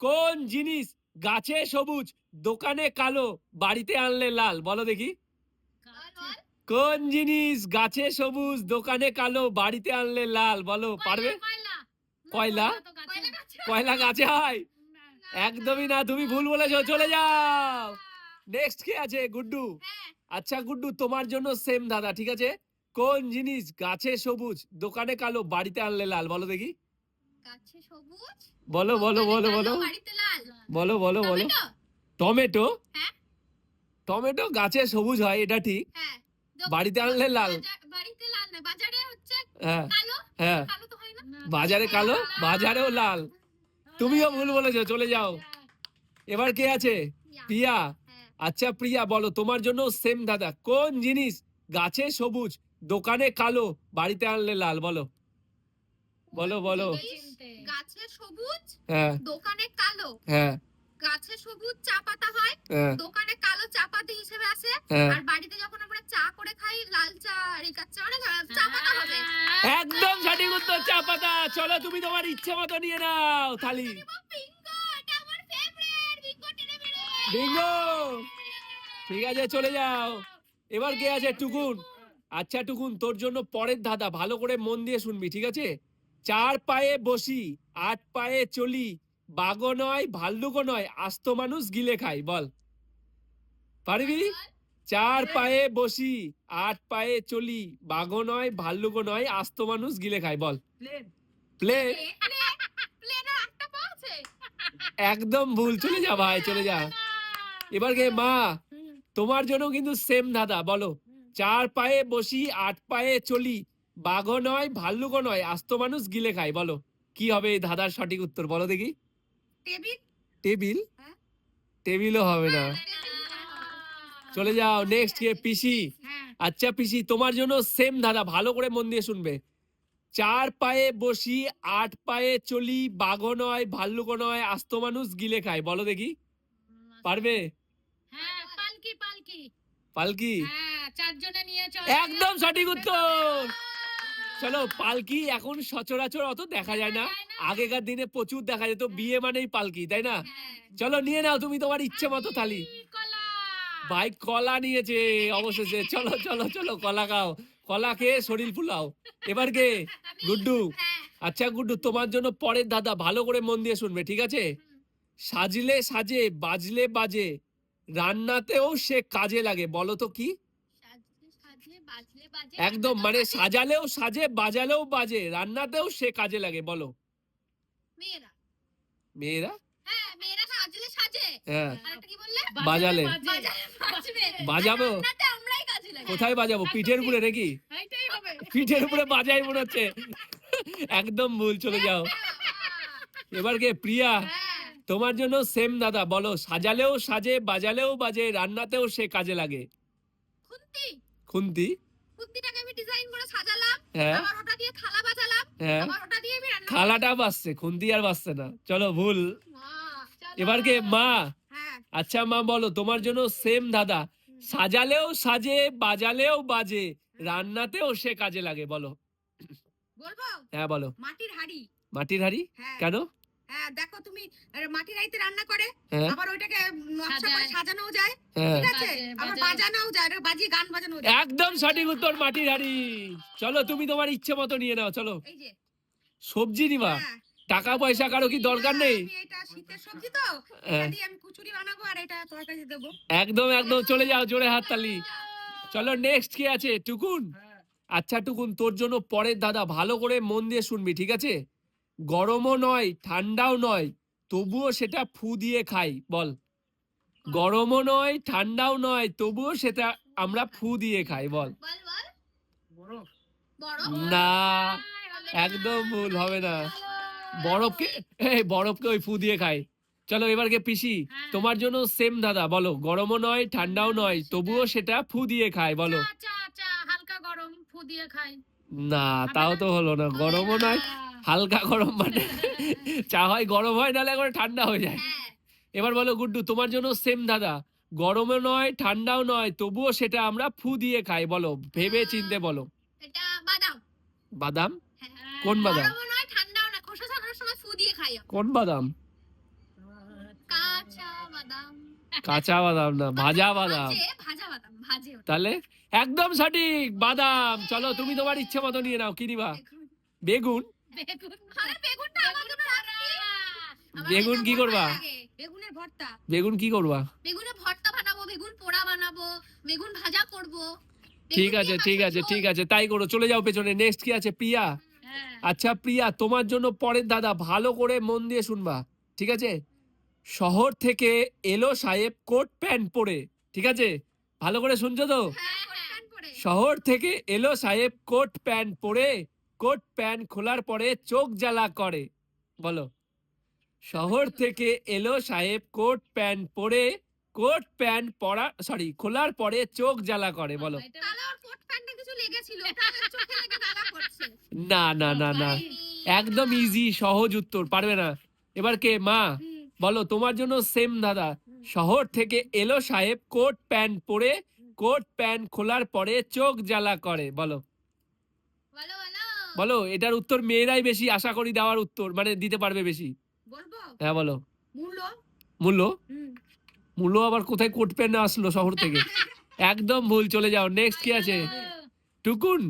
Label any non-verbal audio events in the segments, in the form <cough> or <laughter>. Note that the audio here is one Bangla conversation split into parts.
কোন জিনিস গাছে সবুজ দোকানে কালো বাড়িতে আনলে লাল? বলো দেখি। কোন জিনিস গাছে সবুজ দোকানে কালো বাড়িতে আনলে লাল? বলো পারবে? কয়লা? কয়লা? গাছে। হয়? একদমই না তুমি ভুল বলেছ চলে যাও। নেক্সট কে আছে গুড্ডু? আচ্ছা গুড্ডু তোমার জন্য সেম দাদা ঠিক আছে? কোন জিনিস গাছে সবুজ দোকানে কালো বাড়িতে আনলে লাল? বলো দেখি। গাছে সবুজ বলো বলো বলো বলো। বাড়িতে লাল। বলো বলো বলো। টমেটো? টমেটো? হ্যাঁ। টমেটো গাছে সবুজ হয় এটা ঠিক। হ্যাঁ বাড়িতে আনলে লাল। বাড়িতে লাল না বাজারে হচ্ছে হ্যাঁ কালো। হ্যাঁ। কালো তো হয় না। বাজারে কালো বাজারেও লাল। তুমিও ভুল বলেছ চলে যাও। এবার কে আছে? প্রিয়া। হ্যাঁ। আচ্ছা প্রিয়া বলো তোমার জন্য সেম দাদা। কোন জিনিস গাছে সবুজ দোকানে কালো বাড়িতে আনলে লাল? বলো। বলো বলো। জিনিস গাছে সবুজ হ্যাঁ। দোকানে কালো। হ্যাঁ। গাছে সবুজ চা পাতা হয় হ্যাঁ। দোকানে কালো চা পাতা হিসেবে হ্যাঁ। আর বাড়িতে যখন আমরা চা করে খাই লাল চা অনেক চা পাতা হবে। একদম সঠিক উত্তর চা পাতা। চলো তুমি তোমার ইচ্ছে মতো নিয়ে নাও থালি। বিঙ্গো ঠিক আছে চলে যাও। এবার কে আছে? টুকুন। আচ্ছা টুকুন তোর জন্য পরের ধাঁধা। ভালো করে মন দিয়ে শুনবি ঠিক আছে? চার পায়ে বসি আট পায়ে চলি বাঘও নয় ভাল্লুকও নয় আস্ত মানুষ গিলে খায় বল। পারবি? চার পায়ে বসি আট পায়ে চলি বাঘও নয় ভাল্লুকও নয় আস্ত মানুষ গিলে খায় বল। প্লে প্লেনে একদম ভুল চলে যা ভাই চলে যা। এবার গে মা তোমার জন্য কিন্তু সেম ধাঁধা বলো। চার পায়ে বসি আট পায়ে চলি বাঘও নয় ভাল্লুকও নয় আস্ত মানুষ গিলে খায় বলো। কি হবে এই ধাঁধার সঠিক উত্তর বলো দেখি। টেবিল? হ্যাঁ। টেবিলও হবে না। চলে যাও নেক্সট কে পিসি। হ্যাঁ। আচ্ছা পিসি তোমার জন্য সেম ধাঁধা ভালো করে মন দিয়ে শুনবে। চার পায়ে বসি আট পায়ে চলি বাঘও নয় ভাল্লুকও নয় আস্ত মানুষ গিলে খায় বলো দেখি। পারবে? হ্যাঁ পালকি পালকি। পালকি? একদম সঠিক উত্তর। চলো পালকি এখন সচরাচর অত দেখা যায় না। আগেকার দিনে প্রচুর দেখা যেত, বিয়ে মানেই পালকি, তাই না? চলো, নিয়ে নাও তুমি তোমার ইচ্ছে মতো থালি। ভাই, কলা নিয়েছে অবশেষে। চলো চলো চলো, কলা খাও। কলা খেয়ে শরীর ফুলাও। এবার কে? গুড্ডু। আচ্ছা গুড্ডু, তোমার জন্য পরের দাদা ভালো করে মন দিয়ে শুনবে, ঠিক আছে? সাজলে সাজে, বাজলে বাজে। রান্নাতেও সে কাজে লাগে, বলো তো কি সাজলে সাজলে বাজলে বাজে একদম মানে সাজালেও সাজে বাজালেও বাজে রান্নাতেও সে কাজে লাগে বলো। মেয়েরা। মেয়েরা? হ্যাঁ মেয়েরা সাজলে সাজে। হ্যাঁ। কি বললে? বাজালে। বাজাবো। রান্নাতে আমরাই কাজে লাগে কোথায় বাজাবো? পিঠের উপরে নাকি? পিঠের উপরে বাজাই মনে হচ্ছে। একদম ভুল চলে যাও। এবার কে? প্রিয়া। হ্যাঁ। তোমার জন্য সেম দাদা বলো সাজালেও সাজে বাজালেও বাজে রান্নাতেও সে কাজে লাগে। খুন্তি। খুন্তি? খুন্তিটাকে আমি ডিজাইন করে সাজালাম হ্যাঁ। আবার ওটা দিয়ে থালা বাজালাম হ্যাঁ। আবার ওটা দিয়ে আমি রান্না থালাটা বাজছে খুন্তি আর বাজছে না। চলো ভুল। এবার কে? মা। হ্যাঁ। আচ্ছা মা বলো তোমার জন্য সেম দাদা সাজালেও সাজে বাজালেও বাজে রান্নাতেও সে কাজে লাগে বলো। বলব? হ্যাঁ বলো। মাটির হাড়ি। মাটির হাড়ি? কেন? হ্যাঁ দেখো তুমি মাটির হাড়িতে রান্না করে হ্যাঁ। আবার ওইটাকে নকশা করে সাজায়। সাজানো যায় হ্যাঁ। ঠিক আছে? আবার বাজানোও যায় বাজিয়ে গান বাজানো যায়। একদম সঠিক উত্তর মাটির হাড়ি। চলো তুমি তোমার ইচ্ছে মতো নিয়ে নাও চলো। এই যে। সবজি নিবা। টাকা পয়সা কারও কি দরকার নেই? এটা শীতের সবজি তো। এটা আমি কুচুরি বানাবো আর এটা তরকারি দেবো। একদম একদম চলে যাও জোরে হাত তালি। চলো নেক্সট কি আছে? টুকুন? আচ্ছা টুকুন তোর জন্য পরের দাদা ভালো করে মন দিয়ে শুনবি ঠিক আছে? গরমও নয় ঠান্ডাও নয় তবুও সেটা ফু দিয়ে খাই বল। গরমও নয় ঠান্ডাও নয় তবুও সেটা আমরা ফু দিয়ে খাই বল। বল বল। বড় না একদম ভুল হবে না। বরফকে বরফকে ওই ফু দিয়ে খাই। চলো এবারকে পিসি হ্যাঁ। তোমার জন্য সেম দাদা বলো। গরমও নয় ঠান্ডাও নয় তবুও সেটা ফু দিয়ে খায় বলো। হালকা গরম ফু দিয়ে খাই। না তাও তো হলো না। গরমও নয় হালকা গরম মানে চা হয় গরম হয় নাহলে একবার ঠান্ডা হয়ে যায়। হ্যাঁ। এবার বলো গুড্ডু তোমার জন্য সেম দাদা। গরমও নয় ঠান্ডাও নয় তবুও সেটা আমরা ফু দিয়ে খাই বলো ভেবে চিনতে বলো। বাদাম। হ্যাঁ। কোন বাদাম। কোন বাদাম? কাঁচা বাদাম। কাঁচা বাদাম না ভাজা বাদাম। তাহলে একদম সঠিক বাদাম। চলো তুমি তোমার ইচ্ছে মতো নিয়ে নাও কি নিবা? বেগুন। বেগুন কি করবা? বেগুনের ভর্তা। বেগুন কি করবা? বেগুনের ভর্তা বানাবো বেগুন পোড়া বানাবো বেগুন ভাজা করব। ঠিক আছে ঠিক আছে ঠিক আছে তাই করো চলে যাও পেছনে। নেক্সট কি আছে? প্রিয়া। হ্যাঁ। আচ্ছা প্রিয়া তোমার জন্য পরের দাদা ভালো করে মন দিয়ে শুনবা। ঠিক আছে? শহর থেকে এলো সাহেব কোট প্যান্ট পরে। ঠিক আছে? ভালো করে শুনছো তো? হ্যাঁ হ্যাঁ। শহর থেকে এলো সাহেব কোট প্যান্ট পরে। কোট প্যান্ট খোলার পরে চোখ জ্বালা করে। বলো শহর থেকে এলো সাহেব কোট প্যান্ট পরে কোট প্যান্ট পরা সরি খোলার পরে চোখ জ্বালা করে বলো। না না না না একদম ইজি সহজ উত্তর পারবে না। এবার কে? মা বলো তোমার জন্য সেম দাদা। শহর থেকে এলো সাহেব কোট প্যান্ট পরে কোট প্যান্ট খোলার পরে চোখ জ্বালা করে বলো। বলো এটার উত্তর মেয়েরাই বেশি আশা করি দেওয়ার উত্তর মানে দিতে পারবে বেশি। বলব? হ্যাঁ বলো। মূল্য? মূল্য? মূল্য আবার কোথায় কোট প্যান্ট আসলো শহর থেকে? <laughs> একদম ভুল চলে যাও। নেক্সট কি আছে? টুকুন?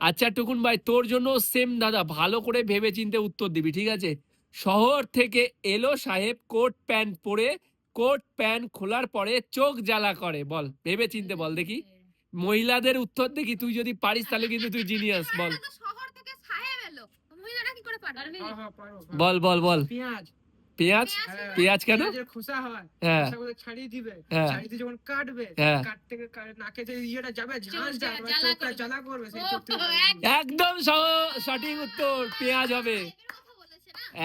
আচ্ছা টুকুন ভাই তোর জন্য সেম দাদা ভালো করে ভেবে চিন্তে উত্তর দিবি ঠিক আছে? শহর থেকে এলো সাহেব কোট প্যান্ট পরে কোট প্যান্ট খোলার পরে চোখ জ্বালা করে বল ভেবে চিনতে বল দেখি। মহিলাদের উত্তর দেখি তুই যদি পারিস তাহলে কিন্তু তুই জিনিয়াস বল। হ্যাঁ, হ্যাঁ, বল বল বল। পেঁয়াজ। পেঁয়াজ? হ্যাঁ। কেন? খোসা হয়। হ্যাঁ। ছাড়িয়ে দিবে। যখন কাটবে নাকে ইয়েটা যাবে জ্বালা করবে। একদম। সঠিক উত্তর পেঁয়াজ হবে।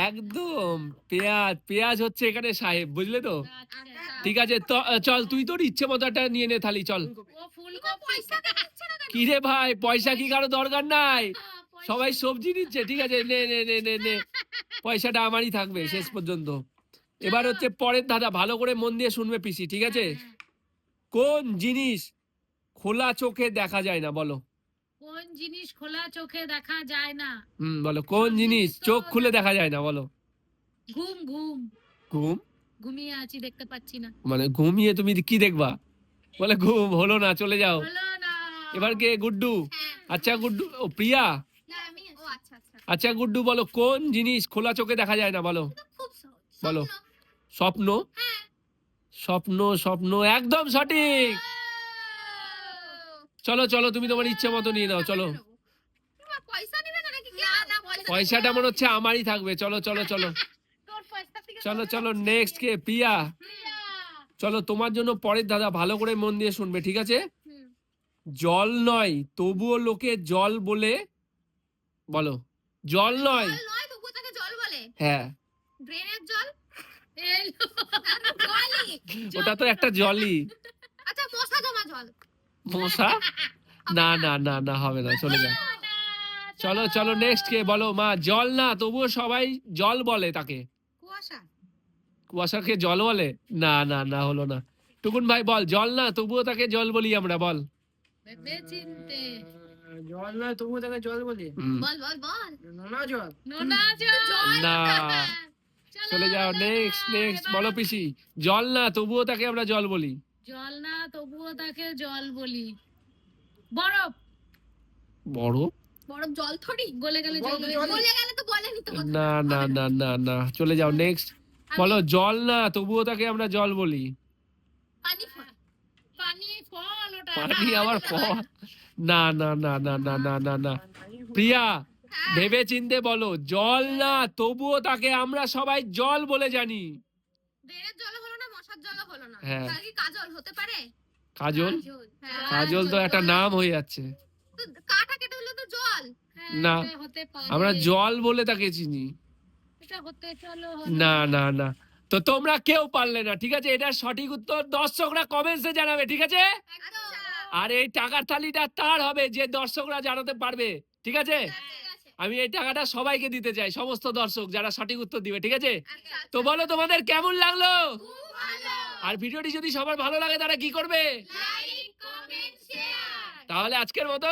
একদম। পেঁয়াজ পেঁয়াজ হচ্ছে এখানে সাহেব বুঝলে তো? ঠিক আছে চল তুই তোর ইচ্ছে মতো একটা নিয়ে নে থালি চল। কি রে ভাই পয়সা কি কারও দরকার নাই? সবাই সবজি নিচ্ছে ঠিক আছে? নে নে নে নে নে। পয়সাটা আমারই থাকবে শেষ পর্যন্ত। এবার হচ্ছে পরের দাদা ভালো করে মন দিয়ে শুনবে পিসি ঠিক আছে? হ্যাঁ। কোন জিনিস খোলা চোখে দেখা যায় না বলো? কোন জিনিস খোলা চোখে দেখা যায় না? হুম বলো কোন জিনিস চোখ খুলে দেখা যায় না বলো? ঘুম ঘুম। ঘুম? ঘুমিয়ে আছি দেখতে পাচ্ছি না। মানে ঘুমিয়ে তুমি কি দেখবা? বলে ঘুম হলো না চলে যাও। হলো না। এবার কে? গুড্ডু। হ্যাঁ। আচ্ছা গুড্ডু ও প্রিয়া? আচ্ছা গুড্ডু বলো কোন জিনিস খোলা চোখে দেখা যায় না বলো? বলো। স্বপ্ন। স্বপ্ন? হ্যাঁ। স্বপ্ন স্বপ্ন একদম সঠিক। চলো চলো তুমি তোমার ইচ্ছে মতো নিয়ে নাও চলো। পয়সাটা মনে হচ্ছে আমারই থাকবে। চলো চলো চলো। <laughs> চলো চলো নেক্সট কে প্রিয়া। চলো তোমার জন্য পরের দাদা ভালো করে মন দিয়ে শুনবে ঠিক আছে? জল নয় তবুও লোকে জল বলে বলো। জল নয় জল নয়। তবুও তাকে জল বলে। হ্যাঁ। ড্রেনের জল? ওটা তো একটা জলই। আচ্ছা মশা জমা জল। মশা? না না। না না হবে না চলে যাও চলো চলো নেক্সট কে বলো। মা জল না তবুও সবাই জল বলে তাকে। কুয়াশা। কুয়াশাকে জল বলে? না না না হলো না। টুকুন ভাই বল জল না তবুও তাকে জল বলি আমরা বল। ভেবে চিনতে জল নয় তবুও তাকে জল বলি। বল বল বল। নোনা জল। নোনা জল না। চলে যাও নেক্সট নেক্সট বলো পিসি জল না তবুও তাকে আমরা জল বলি। জল না তবুও তাকে জল বলি। বরফ। বড় বরফ জল থরি গলে গেলে জল। বলে গেলে তো বলেনি তো না না না না না চলে যাও নেক্সট বলো জল না তবুও তাকে আমরা জল বলি। পানি ফল। পানি ফল ওটা পানি আবার ফল। না না না না না না না না। প্রিয়া ভেবে চিনতে বলো জল না তবুও তাকে আমরা সবাই জল বলে জানি। জল হলো না মশার জল হলো না। হ্যাঁ। কাজল হতে পারে? কাজল? হ্যাঁ। কাজল তো একটা নাম হয়ে যাচ্ছে। কাটা কেটে হলো তো জল। হ্যাঁ, না। এটা হতে পারে। আমরা জল বলে তাকে চিনি। না না। না তো তোমরা কেউ পারলে না ঠিক আছে? এটার সঠিক উত্তর দর্শকরা কমেন্টসে জানাবে ঠিক আছে? একদম। আর এই টাকার থালিটা তার হবে যে দর্শকরা জানাতে পারবে ঠিক আছে? আমি এই টাকাটা সবাইকে দিতে চাই সমস্ত দর্শক যারা সঠিক উত্তর দিবে ঠিক আছে? তো বলো তোমাদের কেমন লাগল? আর ভিডিওটি যদি সবার ভালো লাগে তারা কি করবে? তাহলে আজকের মতো